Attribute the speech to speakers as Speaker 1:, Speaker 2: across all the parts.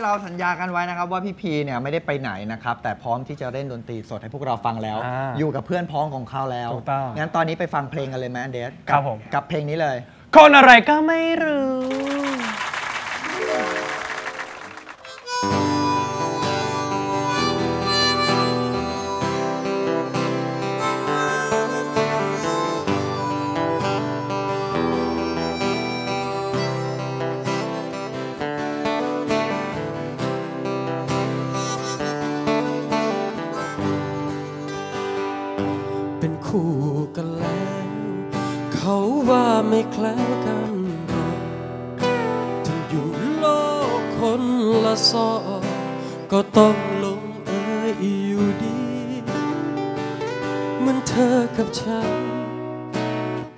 Speaker 1: ที่เราสัญญากันไว้นะครับว่าพี่พีเนี่ยไม่ได้ไปไหนนะครับแต่พร้อมที่จะเล่นดนตรีสดให้พวกเราฟังแล้ว
Speaker 2: อ่า
Speaker 1: อยู่กับเพื่อนพ้องของเขาแล้ว
Speaker 2: ถูกต้อง
Speaker 1: งั้นตอนนี้ไปฟังเพลงกันเลยไหมอันเดส
Speaker 2: ครับผม
Speaker 1: กับเพลงนี้เลย
Speaker 2: คนอะไรก็ไม่รู้
Speaker 3: ไม่แคล้วกันกถึงอยู่โลกคนละซอกก็ต้องลงเอยอยู่ดีเหมือนเธอกับฉัน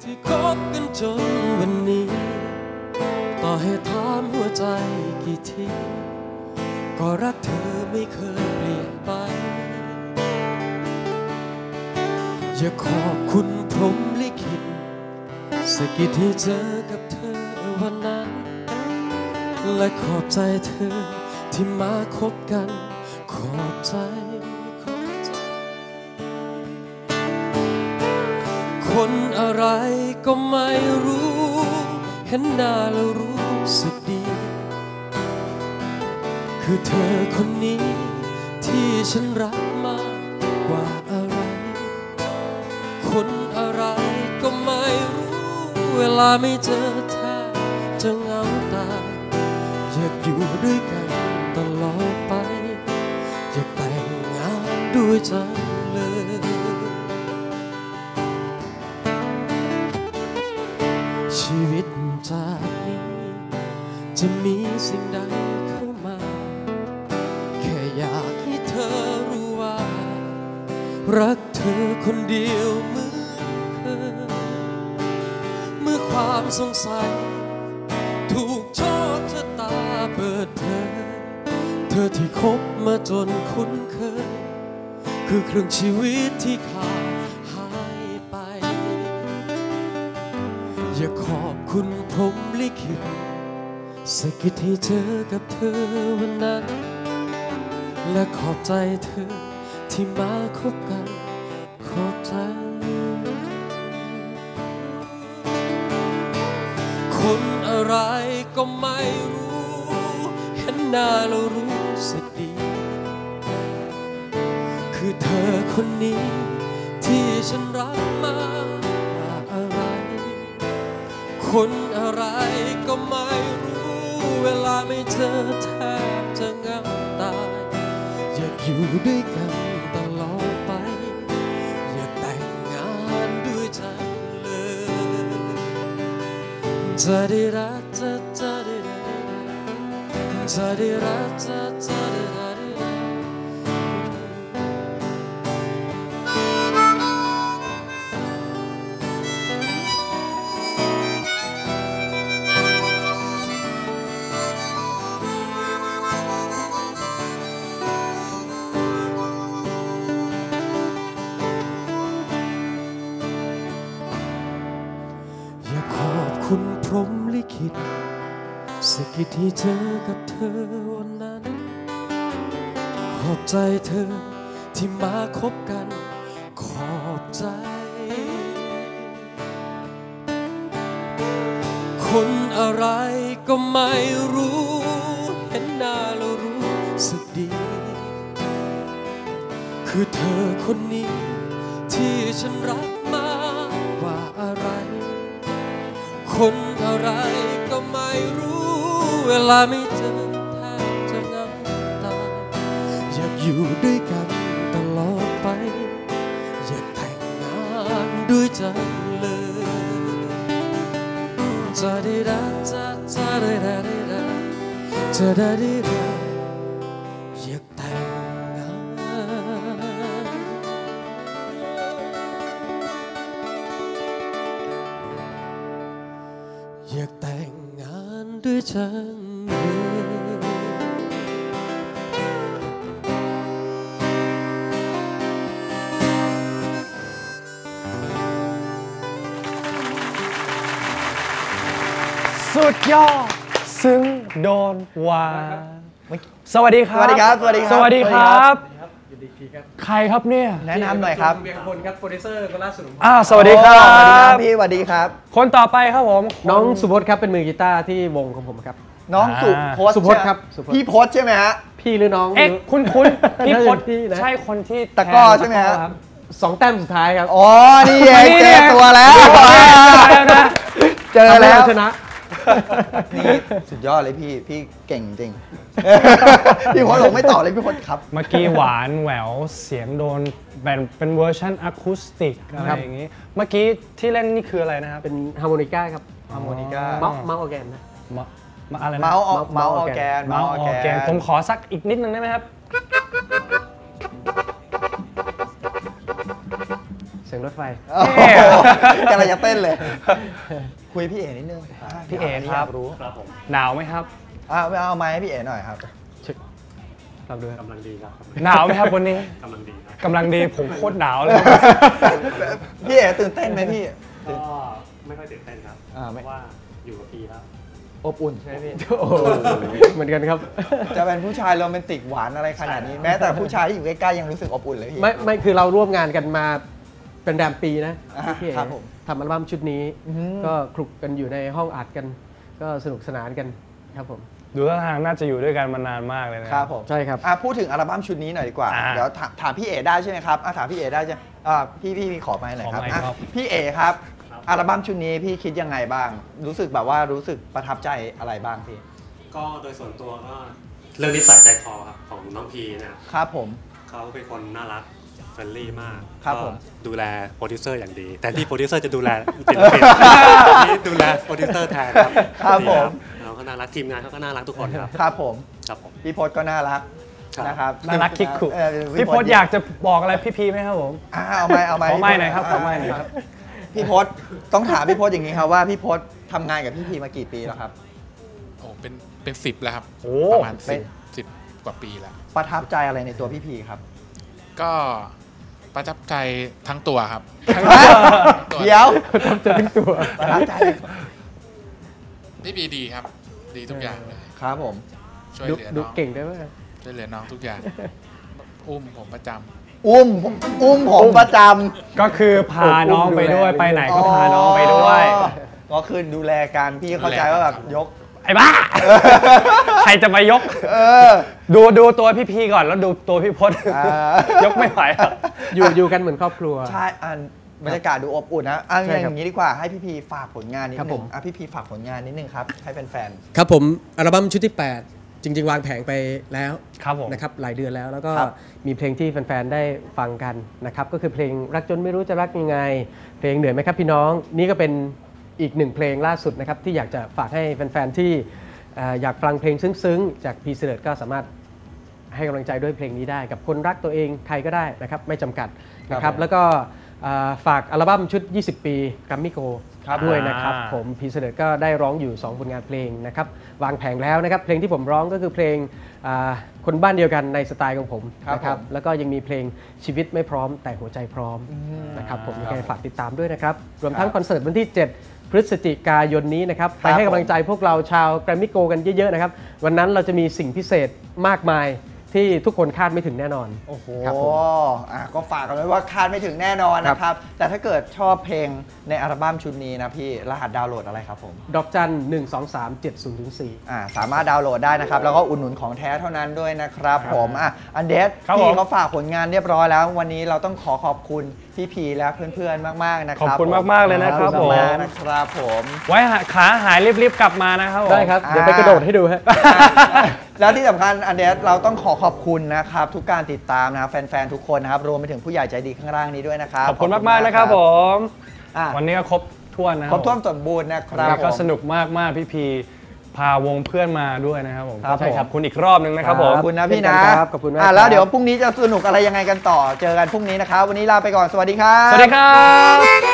Speaker 3: ที่คบกันจนวันนี้ ต่อให้ถามหัวใจกี่ทีก็รักเธอไม่เคยเปลี่ยนไป อย่าขอบคุณพรหม สกกิดที่เจอกับเธอวันนั้น และขอบใจเธอที่มาคบกันขอบใจขอบใจ คนอะไรก็ไม่รู้ เห็นหน้าแล้วรู้สึกดี คือเธอคนนี้ที่ฉันรักมากกว่าอะไร คน วลาไม่เจอแทบจะเหงาตายอยากอยู่ด้วยกันตลอดไปอยากแต่งงานด้วยจังเลยชีวิตจากนี้ จะมีสิ่งใดเข้ามา แค่อยากให้เธอรู้ว่า รักเธอคนเดียวเหมือนเคย ความสงสัย ถูกโชคชะตาเปิดเผยเธอที่คบมาจนคุ้นเคย คือครึ่งชีวิตที่ขาดหายไป อย่าขอบคุณพรหมลิขิตสกกิดให้เจอกับเธอวันนั้น และขอบใจเธอที่มาคบกัน ขอบใจ คนอะไรก็ไม่รู้ เห็นหน้าแล้วรู้สึกดี คือเธอคนนี้ ที่ฉันรักมากอะไร คนอะไรก็ไม่รู้ เวลาไม่เจอแทบจะเหงตาย อยากอยู่ด้วยกัน จะได้รักจะจะได้รั สกกิดที่เจอกับเธอวันนั้น ขอบใจเธอที่มาคบกัน ขอบใจ คนอะไรก็ไม่รู้ เห็นหน้าแล้วรู้สึกดี คือเธอคนนี้ ที่ฉันรักมากกว่าอะไร คนอะไรก็ไร เวลาไม่เจอแทบจะเหงตายอยากอยู่ด้วยกันตลอดไป อยากแต่งงานด้วยจังเลยจะได้รักจะจะได้ได้ได้จะได้ได้ แต่งงานด้วยจังเลย
Speaker 2: สุดยอด ซึ้งโดนวาสวัสดีครับ
Speaker 1: สวัสดีครับ สวัสดีครับ
Speaker 2: สวัส ดีครับ
Speaker 4: ยินดีทีครับ
Speaker 2: ใครครับเนี่ย
Speaker 1: แนะนำหน่อยครับ
Speaker 4: เบียร์พลครับโปรดิวเซอร์ก็ล่าสุดของผม
Speaker 2: อ้าวสวัสดีครั
Speaker 1: สวัสดีครับ
Speaker 2: บ
Speaker 1: พี่สวัสดีครับ
Speaker 2: คนต่อไปครับผม
Speaker 4: น้องสุพจน์ครับเป็นมือกีตาร์ที่วงของผมครับ
Speaker 1: น้องสุพจน์
Speaker 4: สุพจน์ครับสุพจน์
Speaker 1: พี่พจน์ใช่ไหมฮะ
Speaker 4: พี่หรือน้อง
Speaker 2: เอ๊ะ
Speaker 4: ไม่รู้
Speaker 2: คุณคุณพี่
Speaker 4: น่า
Speaker 2: พ
Speaker 4: จะ
Speaker 2: ศ
Speaker 4: พี่นะ
Speaker 2: ใช่คนที่
Speaker 1: ตะกร้อ
Speaker 2: แทง
Speaker 1: ใช่ไหมฮะ
Speaker 4: ครับสองแต้มสุดท้ายครับ
Speaker 1: อ๋อ นี่เอง
Speaker 2: นี่
Speaker 1: เจ
Speaker 2: ไง
Speaker 1: อตัวแล้ว
Speaker 2: แล้วนะ
Speaker 1: เจอแล้ว
Speaker 4: ชนะ
Speaker 1: นี่สุดยอดเลยพี่ พี่เก่งจริง พี่พจน์บอกไม่ต่อเลยพี่พจน์ครับ
Speaker 2: เมื่อกี้หวานแหววเสียงโดนเป็นเป็นเวอร์ชันอะคูสติกอะไร
Speaker 4: ครับ
Speaker 2: อย่างงี้ เมื่อกี้ที่เล่นนี่คืออะไรนะครับ
Speaker 4: เป็นฮาร์โมนิก้าครับ
Speaker 1: ฮาร์โมนิก้า
Speaker 4: เมาส์เมาส์ออร์แกนนะ
Speaker 2: มามาอะไรนะ
Speaker 1: เมาส์ออก
Speaker 4: เมา
Speaker 1: เมา
Speaker 4: ส์
Speaker 1: ส์ออร์แกน
Speaker 2: เมาส์ออร์แกน ผมขอสักอีกนิดนึงได้ไหมครับ
Speaker 4: สียงรถไฟ
Speaker 1: โอ้โหกำลังจะเต้นเลย คุยพี่เอ๋นิดนึง
Speaker 2: พี่เอ๋ครับ
Speaker 1: ยากรู้
Speaker 2: หนาวไหมครับ
Speaker 1: อะเอาเอาไม้ให้พี่เอ๋หน่อยครับ
Speaker 4: ลองดูครับ
Speaker 5: กำลังดีครับ
Speaker 2: หนาวไหมครับวันนี้
Speaker 5: กำลังดีครับ
Speaker 2: กำลังดีผมโคตรหนาวเลย
Speaker 1: พี่เอ๋ตื่นเต้นไหมพี่
Speaker 5: ก็ไม่ค่อยตื่นเต้นครับ
Speaker 1: อ่าไม่
Speaker 5: เพราะว่าอยู่กับพีแล้ว
Speaker 1: อบอุ่นใช่ไหมพี่
Speaker 4: โอ้โหเหมือนกันครับ
Speaker 1: จะเป็นผู้ชายโรแมนติกหวานอะไรขนาดนี้ แม้แต่ผู้ชายที่อยู่ใกล้ๆยังรู้สึกอบอุ่นเลยพี่
Speaker 4: ไม่ไม่คือเราร่วมงานกันมา เป็นแรมปีนะ
Speaker 1: อ่า
Speaker 4: พี่เอ๋
Speaker 1: ครับผม
Speaker 4: ทำอัลบั้มชุดนี้
Speaker 1: อืม
Speaker 4: ก็คลุกกันอยู่ในห้องอัดกัน ก็สนุกสนานกันครับผม
Speaker 2: ดูท่าทางน่าจะอยู่ด้วยกันมานานมากเลยนะ
Speaker 1: ครับผม
Speaker 4: ใช่ครับ
Speaker 1: อะพูดถึงอัลบั้มชุดนี้หน่อยดีกว่า
Speaker 2: อ่า
Speaker 1: เดี๋ยวถามถามพี่เอ๋ได้ใช่ไหมครับอะถามพี่เอ๋ได้ใช่อ่าพี่พี่ขอไม้หน่อยครับ
Speaker 2: ขอไมค์
Speaker 1: อะ
Speaker 2: ครับ
Speaker 1: พี่เอ๋ครับ
Speaker 5: ครับ
Speaker 1: อัลบั้มชุดนี้พี่คิดยังไงบ้าง รู้สึกแบบว่ารู้สึกประทับใจอะไรบ้างพี่
Speaker 5: ก็โดยส่วนตัวก็เรื่องนิสัยใจคอครับของน้องพีเนะครับ
Speaker 1: ครับผม
Speaker 5: เขาเป็นคนน่ารัก เฟรนลี่มาก
Speaker 1: ครับ
Speaker 5: ก็
Speaker 1: ผม
Speaker 5: ดูแลโปรดิวเซอร์อย่างดี แต่ที่โปรดิวเซอร์จะดูแลศิลปินนี่ดูแลโปรดิวเซอร์แทนครับ
Speaker 1: ครับ
Speaker 5: ดี
Speaker 1: ผม
Speaker 5: เราก็น่ารักทีมงานเขาก็น่ารักทุกคนครับ
Speaker 1: ครับผม
Speaker 5: ครับผม
Speaker 1: พี่พศก็น่ารัก
Speaker 5: ครับ
Speaker 1: นะครับ
Speaker 2: น่ารักคิกคุ
Speaker 1: เออ
Speaker 2: พี่พศอยากจะบอกอะไรพี่พีไหมครับผม
Speaker 1: อะเอาไม้เอาไม้
Speaker 2: ขอไมค์หน่อยครับขอไมค์หน่อยครับ
Speaker 1: พี่พศต้องถามพี่พศอย่างนี้ครับว่าพี่พศทำงานกับพี่พีมากี่ปีแล้วครับ
Speaker 6: โอ้เป็นเป็นสิบแล้วครับ
Speaker 2: โอ้
Speaker 6: ประมาณ
Speaker 1: เป็
Speaker 6: สิ
Speaker 1: น
Speaker 6: บสิบกว่าปีแล้ว
Speaker 1: ประทับใจอะไรในตัวพี่พีครับ
Speaker 6: ก็ประทับใจทั้งตัวครับตัว
Speaker 1: เดี๋ยว
Speaker 4: จะทั้งตัว
Speaker 1: ประทับใจ
Speaker 6: พี่บีดีครับ ดีทุกอย่างเลย
Speaker 1: ครับผม
Speaker 6: ช่วย
Speaker 4: ดู
Speaker 6: เหลือ
Speaker 4: ดู
Speaker 6: น้อง
Speaker 4: เก่งด้วยไหม
Speaker 6: ช่วยเหลือน้องทุกอย่าง อุ้มผมประจำ
Speaker 1: อุ้มอุ้มผมประจ
Speaker 2: ก็คือพาน้องไปด้วยไปไหนำก็พาน้องไปด้วย
Speaker 1: อ๋อก็คือดูแลกันพี่เข้าใจว่าแบบยก
Speaker 2: ไอ้บ้า ใครจะมายก
Speaker 1: เออ
Speaker 2: ดูดูตัวพี่พีก่อนแล้วดูตัวพี่พศ
Speaker 1: อ่าย
Speaker 2: กไม่ไหวครับ
Speaker 4: อยู่อยู่กันเหมือนครอบครัว
Speaker 1: ใช่อันบรรยากาศดูอบอุ่นนะอะ
Speaker 4: ใช่ครับ
Speaker 1: อย่างนี้ดีกว่าให้พี่พีฝากผลงานนิด
Speaker 4: ครับ
Speaker 1: นึ
Speaker 4: ผ
Speaker 1: ง
Speaker 4: ม
Speaker 1: อะพี่พีฝากผลงานนิดนึงครับ ให้แฟน
Speaker 7: ครับผมอัลบั้มชุดที่ 8 จริง ๆ วางแผงไปแล้ว
Speaker 2: ครับผม
Speaker 7: นะครับหลายเดือนแล้วแล้วก็
Speaker 1: ครับ
Speaker 4: มีเพลงที่แฟนๆได้ฟังกันนะครับก็คือเพลงรักจนไม่รู้จะรักยังไง เพลงเหนื่อยไหมครับพี่น้อง นี่ก็เป็น อีกหนึ่งเพลงล่าสุดนะครับที่อยากจะฝากให้แฟนๆที่เอ่ออยากฟังเพลงซึ้งๆ จากพีเสด็จก็สามารถให้กำลังใจด้วยเพลงนี้ได้ กับคนรักตัวเองใครก็ได้นะครับไม่จำกัดนะค
Speaker 1: ครั
Speaker 4: รั
Speaker 1: บบผม
Speaker 4: แล้วก็เอ่อฝากอัลบั้มชุด 20 ปีกัมมิโก
Speaker 1: ครับ
Speaker 4: ด้วยนะครับ
Speaker 2: อ่า
Speaker 4: ผมพีเสด็จก็ได้ร้องอยู่ 2 ผลงานเพลงนะครับวางแผงแล้วนะครับเพลงที่ผมร้องก็คือเพลงอ่าคนบ้านเดียวกันในสไตล์ของผม
Speaker 1: ครับ
Speaker 4: นะครับ
Speaker 1: ผม
Speaker 4: แล้วก็ยังมีเพลงชีวิตไม่พร้อมแต่หัวใจพร้อมนะครับผมยังไงฝากติดตามด้วยนะครับรวมทั้งคอนเสิร์ตวันที่ 7 พฤศจิกายนนี้นะครับไปให้กำลังใจพวกเราชาวแกรมมิโกกันเยอะๆนะครับ วันนั้นเราจะมีสิ่งพิเศษมากมาย ที่ทุกคนคาดไม่ถึงแน่นอน
Speaker 1: โอ้โห
Speaker 4: ครับผม
Speaker 1: อะก็ฝากกันไว้ว่าคาดไม่ถึงแน่นอนนะครับ แต่ถ้าเกิดชอบเพลงในอัลบั้มชุดนี้นะพี่ รหัสดาวน์โหลดอะไรครับผม
Speaker 4: ดอกจัน 1 2 3 7 0ถึง4
Speaker 1: อ่าสามารถดาวน์โหลดได้นะครับ แล้วก็อุดหนุนของแท้เท่านั้นด้วยนะครับผมอะอันเดส
Speaker 2: ครับ
Speaker 1: พี่
Speaker 2: ผม
Speaker 1: เขาฝากผลงานเรียบร้อยแล้ว วันนี้เราต้องขอขอบคุณพี่พีและเพื่อนๆ มากๆนะค
Speaker 2: ขอบ
Speaker 1: รับ
Speaker 2: คุณมากๆเลยนะครับ
Speaker 1: ขอณ
Speaker 2: ผม
Speaker 1: มากๆนะครับผม
Speaker 2: ไว้หาขาหายรีบๆกลับมานะครับผม
Speaker 4: ได้ครับ เดี๋ยวไป
Speaker 1: อ่า
Speaker 4: กระโดดให้ดูฮะ
Speaker 1: แล้วที่สำคัญอันเดสเราต้องขอขอบคุณนะครับ ทุกการติดตามนะครับแฟนๆทุกคนนะครับรวมไปถึงผู้ใหญ่ใจดีข้างล่างนี้ด้วยนะครับ
Speaker 2: ขอบคุณมากๆนะครับผม
Speaker 1: อะ
Speaker 2: วันนี้ก็ครบถ้วนนะ
Speaker 1: ครบถ้วน
Speaker 2: ผม
Speaker 1: สมบูรณ์นะค
Speaker 2: วัน
Speaker 1: รับ
Speaker 2: นี้ก็
Speaker 1: ผม
Speaker 2: สนุกมากๆพี่พีพาวงเพื่อนมาด้วยนะครับผม
Speaker 1: ครับ
Speaker 2: ก็
Speaker 1: ผม
Speaker 2: ขอบคุณอีกรอบนึงนะครับผม
Speaker 1: ขอบคุณนะพี่
Speaker 4: เช่
Speaker 1: นะ
Speaker 4: นกันครับขอบคุณมาก
Speaker 1: อะแล้ว
Speaker 4: ครับ
Speaker 1: เดี๋ยวพรุ่งนี้จะสนุกอะไรยังไงกันต่อ เจอกันพรุ่งนี้นะครับ วันนี้ลาไปก่อน สวัสดีครับ
Speaker 2: สวัสดีครับ